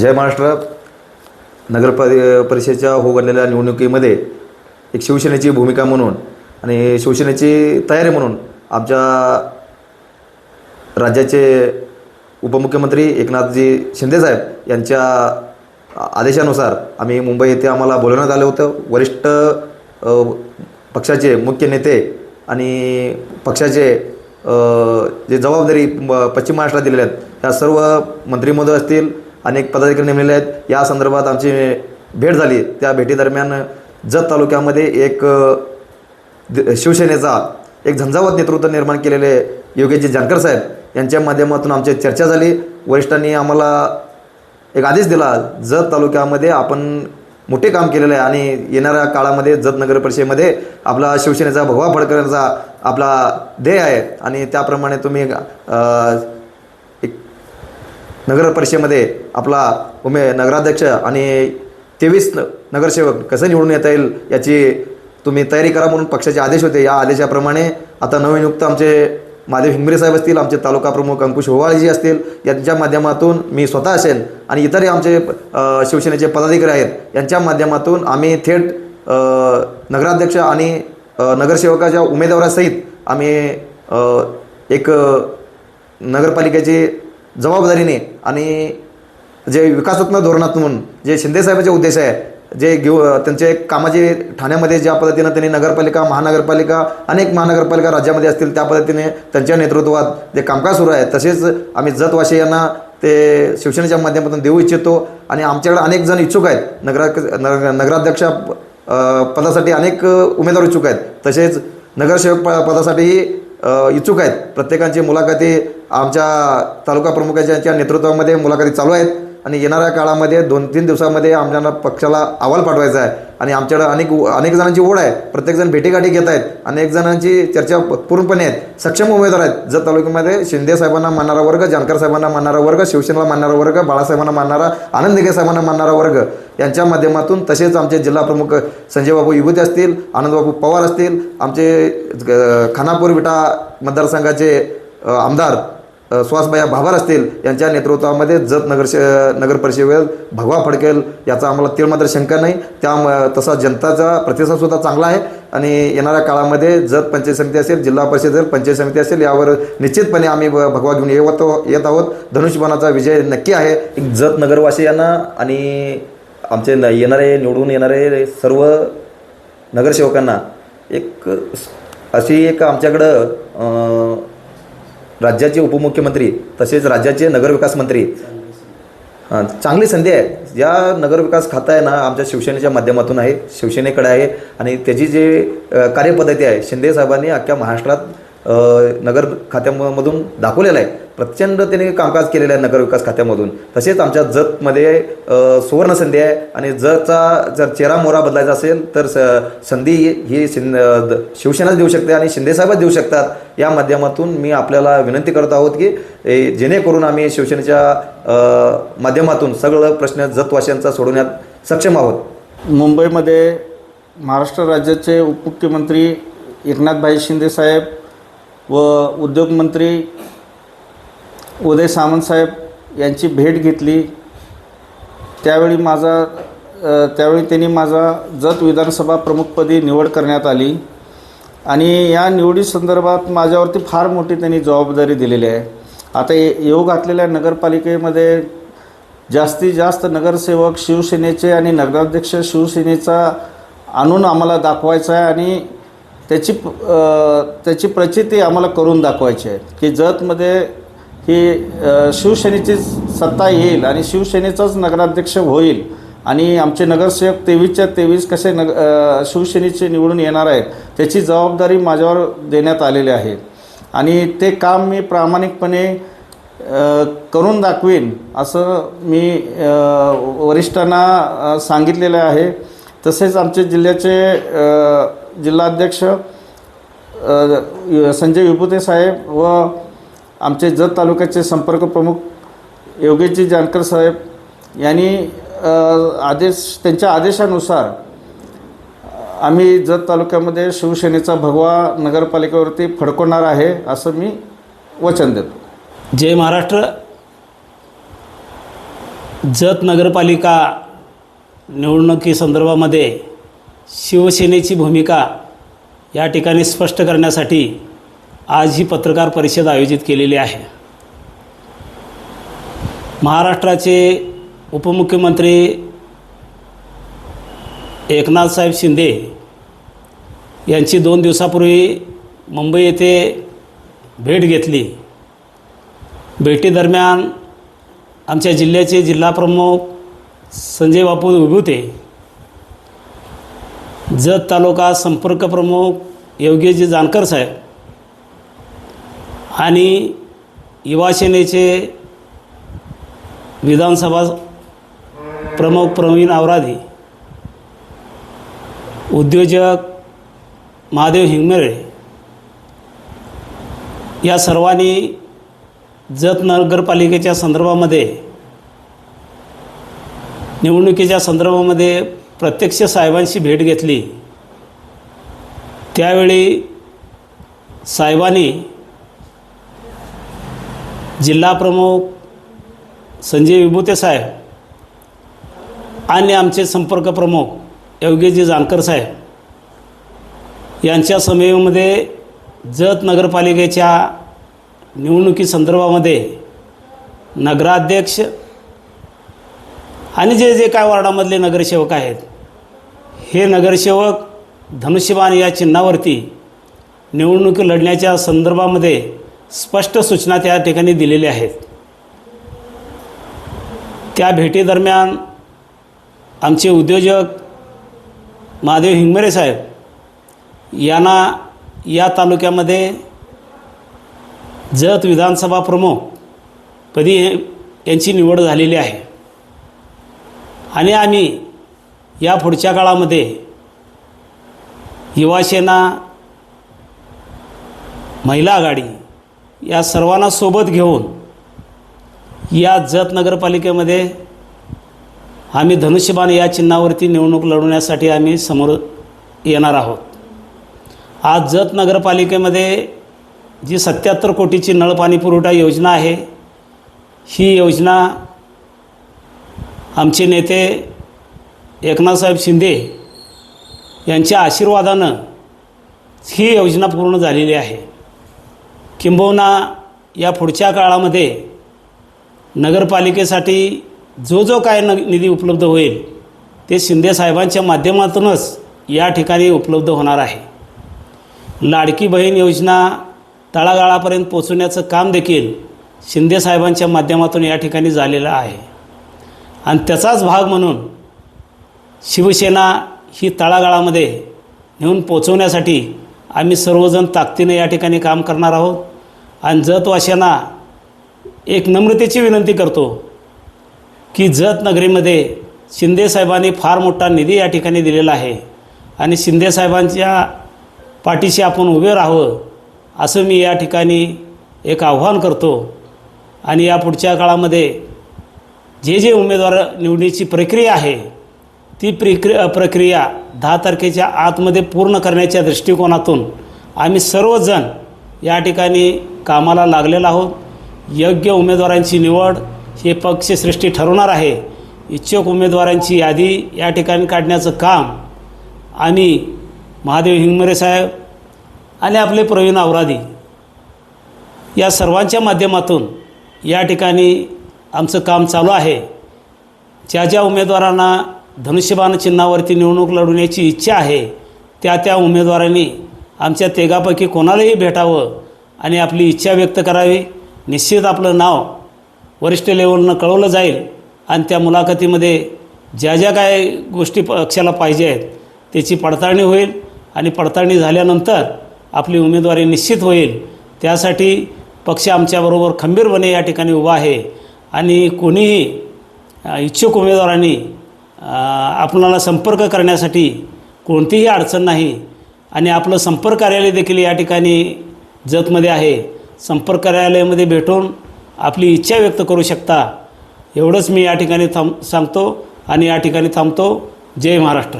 जय महाराष्ट्र. नगर परि परिषदेच्या होगडलेल्या निवडणुकीमध्ये एक शिवसेनेची भूमिका म्हणून आणि शिवसेनेची तयारी म्हणून आमच्या राज्याचे उपमुख्यमंत्री एकनाथजी शिंदेसाहेब यांच्या आदेशानुसार आम्ही मुंबई येथे आम्हाला बोलवण्यात आलं होतं. वरिष्ठ पक्षाचे मुख्य नेते आणि पक्षाचे जे जबाबदारी पश्चिम महाराष्ट्रात दिलेल्या आहेत त्या सर्व मंत्रिमंडळ असतील अनेक पदाधिकारी नेमलेले आहेत. या संदर्भात आमची भेट झाली. त्या भेटीदरम्यान जत तालुक्यामध्ये एक शिवसेनेचा एक झंझावत नेतृत्व निर्माण केलेले योगेशजी जानकर साहेब यांच्या माध्यमातून आमची चर्चा झाली. वरिष्ठांनी आम्हाला एक आदेश दिला. जत तालुक्यामध्ये आपण मोठे काम केलेलं आहे आणि येणाऱ्या काळामध्ये जत नगर परिषदेमध्ये आपला शिवसेनेचा भगवा फडकण्याचा आपला ध्येय आहे. आणि त्याप्रमाणे तुम्ही नगर परिषदेमध्ये आपला उमे नगराध्यक्ष आणि तेवीस न- नगरसेवक कसं निवडून येता येईल याची तुम्ही तयारी करा म्हणून पक्षाचे आदेश होते. या आदेशाप्रमाणे आता नवनियुक्त आमचे महादेव हिंगमिरे साहेब असतील आमचे तालुका प्रमुख अंकुश होवाळजी असतील यांच्या माध्यमातून मी स्वतः असेल आणि इतरही आमचे शिवसेनेचे पदाधिकारी आहेत यांच्या माध्यमातून आम्ही थेट नगराध्यक्ष आणि नगरसेवकाच्या उमेदवारासहित आम्ही एक नगरपालिकेची जबाबदारीने आणि जे विकासात्मक धोरणातून जे शिंदेसाहेबांचे उद्देश आहे जे घेऊ त्यांचे कामाचे ठाण्यामध्ये ज्या पद्धतीनं त्यांनी नगरपालिका महानगरपालिका अनेक महानगरपालिका राज्यामध्ये असतील त्या पद्धतीने त्यांच्या नेतृत्वात जे कामकाज सुरू आहे तसेच आम्ही जतवाशी यांना ते शिवसेनेच्या माध्यमातून देऊ इच्छितो आणि आमच्याकडे अनेक जण इच्छुक आहेत. नगरा नगर नगराध्यक्ष पदासाठी अनेक उमेदवार इच्छुक आहेत. तसेच नगरसेवक प पदासाठीही इच्छुक आहेत. प्रत्येकांची मुलाखती आमच्या तालुका प्रमुखांच्या नेतृत्वामध्ये मुलाखती चालू आहेत. आणि येणाऱ्या काळामध्ये दोन तीन दिवसामध्ये आमच्या पक्षाला अहवाल पाठवायचा आहे. आणि आमच्याकडे अनेक अनेक जणांची ओढ आहे. प्रत्येकजण भेटीगाठी घेत आहेत अनेक जणांची चर्चा पूर्णपणे आहेत. सक्षम उमेदवार आहेत. जर तालुक्यामध्ये शिंदे साहेबांना मानणारा वर्ग जानकर साहेबांना मानणारा वर्ग शिवसेनेला मानणारा वर्ग बाळासाहेबांना मानणारा आनंद निगे साहेबांना मानणारा वर्ग यांच्या माध्यमातून तसेच आमचे जिल्हा प्रमुख संजय बाबू युवती असतील आनंदबाबू पवार असतील आमचे खानापूर विटा मतदारसंघाचे आमदार सुहासबाया भाभार असतील यांच्या नेतृत्वामध्ये जत नगर नगर परिषदेवर भगवा फडकेल याचा आम्हाला तीळ मात्र शंका नाही. त्या तसा जनताचा प्रतिसादसुद्धा चांगला आहे आणि येणाऱ्या काळामध्ये जत पंचायत समिती असेल जिल्हा परिषद असेल पंचायत समिती असेल यावर निश्चितपणे आम्ही भ- भगवा घेऊन येवत येत आहोत. धनुष्यबाणाचा विजय नक्की आहे. एक जत नगरवासियांना आणि आमचे न- येणारे निवडून येणारे सर्व नगरसेवकांना एक अशी एक आमच्याकडं राज्याचे उपमुख्यमंत्री तसेच राज्याचे नगरविकास मंत्री. हां चांगली संधी आहे. या नगरविकास खातं आहे ना आमच्या शिवसेनेच्या माध्यमातून आहे शिवसेनेकडे आहे. आणि त्याची जे कार्यपद्धती आहे शिंदे साहेबांनी अख्ख्या महाराष्ट्रात नगर खात्यामधून दाखवलेलं आहे. प्रचंड त्याने कामकाज केलेलं आहे नगरविकास खात्यामधून. तसेच आमच्या जतमध्ये सुवर्णसंधी सुवर्ण संधी आहे आणि जतचा जर चेहरा मोहरा बदलायचा असेल तर स संधी ही शिं द- शिवसेनाच देऊ शकते आणि शिंदेसाहेबच देऊ शकतात. या माध्यमातून मी आपल्याला विनंती करत आहोत की जेणेकरून आम्ही शिवसेनेच्या माध्यमातून सगळं प्रश्न जतवाशांचा सोडवण्यात सक्षम आहोत. मुंबईमध्ये महाराष्ट्र राज्याचे उपमुख्यमंत्री एकनाथभाई शिंदेसाहेब व उद्योगमंत्री उदय सामंतसाहेब यांची भेट घेतली. त्यावेळी माझा त्यावेळी त्यांनी माझा जत विधानसभा प्रमुखपदी निवड करण्यात आली. आणि या निवडीसंदर्भात माझ्यावरती फार मोठी त्यांनी जबाबदारी दिलेली आहे. आता ये येऊ घातलेल्या नगरपालिकेमध्ये जास्तीत जास्त नगरसेवक शिवसेनेचे आणि नगराध्यक्ष शिवसेनेचा आणून आम्हाला दाखवायचा आहे आणि त्याची त्याची प्रचिती आम्हाला करून दाखवायची आहे. की जतमध्ये ही शिवसेनेची सत्ता येईल आणि शिवसेनेचाच नगराध्यक्ष होईल आणि आमचे नगरसेवक तेवीसच्या तेवीस कसे नग शिवसेनेचे निवडून येणार आहेत त्याची जबाबदारी माझ्यावर देण्यात आलेली आहे. आणि ते काम मी प्रामाणिकपणे करून दाखवीन असं मी वरिष्ठांना सांगितलेलं आहे. तसेच आमचे जिल्ह्याचे जिल्हाध्यक्ष संजय विभूते साहेब व आमचे जत तालुक्याचे संपर्क प्रमुख योगेशजी जानकर साहेब यांनी आदेश त्यांच्या आदेशानुसार आम्ही जत तालुक्यामध्ये शिवसेनेचा भगवा नगरपालिकेवरती फडकवणार आहे असं मी वचन देतो. जय महाराष्ट्र. जत नगरपालिका निवडणुकीसंदर्भामध्ये शिवसेनेची भूमिका या ठिकाणी स्पष्ट करण्यासाठी आज ही पत्रकार परिषद आयोजित केलेली आहे. महाराष्ट्राचे उपमुख्यमंत्री एकनाथसाहेब शिंदे यांची दोन दिवसापूर्वी मुंबई येथे भेट घेतली. भेटीदरम्यान आमच्या जिल्ह्याचे जिल्हाप्रमुख संजय बापू विभूते जत तालुका संपर्क प्रमुख योगेशजी जानकर साहेब आणि युवासेनेचे विधानसभा प्रमुख प्रवीण आवराधी उद्योजक महादेव हिंगमेरे या सर्वांनी जत नगरपालिकेच्या संदर्भामध्ये निवडणुकीच्या संदर्भामध्ये प्रत्यक्ष साहेबांशी भेट घेतली. त्यावेळी साहेबांनी जिल्हाप्रमुख संजय विभूते साहेब आणि आमचे संपर्क प्रमुख योगेशजी जानकर साहेब यांच्या समयमध्ये जत नगरपालिकेच्या निवडणुकीसंदर्भामध्ये नगराध्यक्ष आणि जे जे काय वार्डामधले नगरसेवक आहेत हे नगरसेवक धनुष्यबाण या चिन्हावरती निवडणूक लढण्याच्या संदर्भामध्ये स्पष्ट सूचना त्या ठिकाणी दिलेल्या आहेत. त्या भेटीदरम्यान आमचे उद्योजक महादेव हिंगमरे साहेब यांना या तालुक्यामध्ये जत विधानसभा प्रमुख पदी यांची निवड झालेली आहे. आणि आम्ही या पुढच्या काळामध्ये युवासेना महिला आघाडी या सर्वांना सोबत घेऊन या जत नगरपालिकेमध्ये आम्ही धनुष्यबाण या चिन्हावरती निवडणूक लढवण्यासाठी आम्ही समोर येणार आहोत. आज जत नगरपालिकेमध्ये जी सत्याहत्तर कोटीची नळपाणी पुरवठा योजना आहे ही योजना आमचे नेते एकनाथसाहेब शिंदे यांच्या आशीर्वादानं ही योजना पूर्ण झालेली आहे. किंबहुना या पुढच्या काळामध्ये नगरपालिकेसाठी जो जो काय न निधी उपलब्ध होईल ते शिंदे साहेबांच्या माध्यमातूनच या ठिकाणी उपलब्ध होणार आहे. लाडकी बहीण योजना तळागाळापर्यंत पोचवण्याचं काम देखील शिंदे साहेबांच्या माध्यमातून या ठिकाणी झालेलं आहे. आणि त्याचाच भाग म्हणून शिवसेना ही तळागाळामध्ये नेऊन पोचवण्यासाठी आम्ही सर्वजण ताकदीने या ठिकाणी काम करणार आहोत. आणि जतवाशांना एक नम्रतेची विनंती करतो की जत नगरीमध्ये शिंदेसाहेबांनी फार मोठा निधी या ठिकाणी दिलेला आहे. आणि शिंदेसाहेबांच्या पाठीशी आपण उभे राहावं असं मी या ठिकाणी एक आव्हान करतो. आणि या पुढच्या काळामध्ये जे जे उमेदवार निवडीची प्रक्रिया आहे ती प्रक्रि प्रक्रिया दहा तारखेच्या आतमध्ये पूर्ण करण्याच्या दृष्टिकोनातून आम्ही सर्वजण या ठिकाणी कामाला लागलेलो आहोत. योग्य उमेदवारांची निवड हे पक्षश्रेष्ठी ठरवणार आहे. इच्छुक उमेदवारांची यादी या ठिकाणी काढण्याचं काम आम्ही महादेव हिंगमरे साहेब आणि आपले प्रवीण आवरादी या सर्वांच्या माध्यमातून या ठिकाणी आमचं काम चालू आहे. ज्या ज्या उमेदवारांना धनुष्यबाण चिन्हावरती निवडणूक लढवण्याची इच्छा आहे त्या त्या उमेदवारांनी आमच्या तेगापैकी कोणालाही भेटावं आणि आपली इच्छा व्यक्त करावी. निश्चित आपलं नाव वरिष्ठ लेवलनं कळवलं जाईल आणि त्या मुलाखतीमध्ये ज्या ज्या काय गोष्टी पक्षाला पाहिजे आहेत त्याची पडताळणी होईल आणि पडताळणी झाल्यानंतर आपली उमेदवारी निश्चित होईल. त्यासाठी पक्ष आमच्याबरोबर खंबीरपणे या ठिकाणी उभा आहे आणि कोणीही इच्छुक उमेदवारांनी आपणाला संपर्क करण्यासाठी कोणतीही अडचण नाही. आणि आपलं संपर्क कार्यालय देखील या ठिकाणी जतमध्ये आहे. संपर्क कार्यालयामध्ये भेटून आपली इच्छा व्यक्त करू शकता. एवढंच मी या ठिकाणी थांब सांगतो आणि या ठिकाणी थांबतो. जय महाराष्ट्र.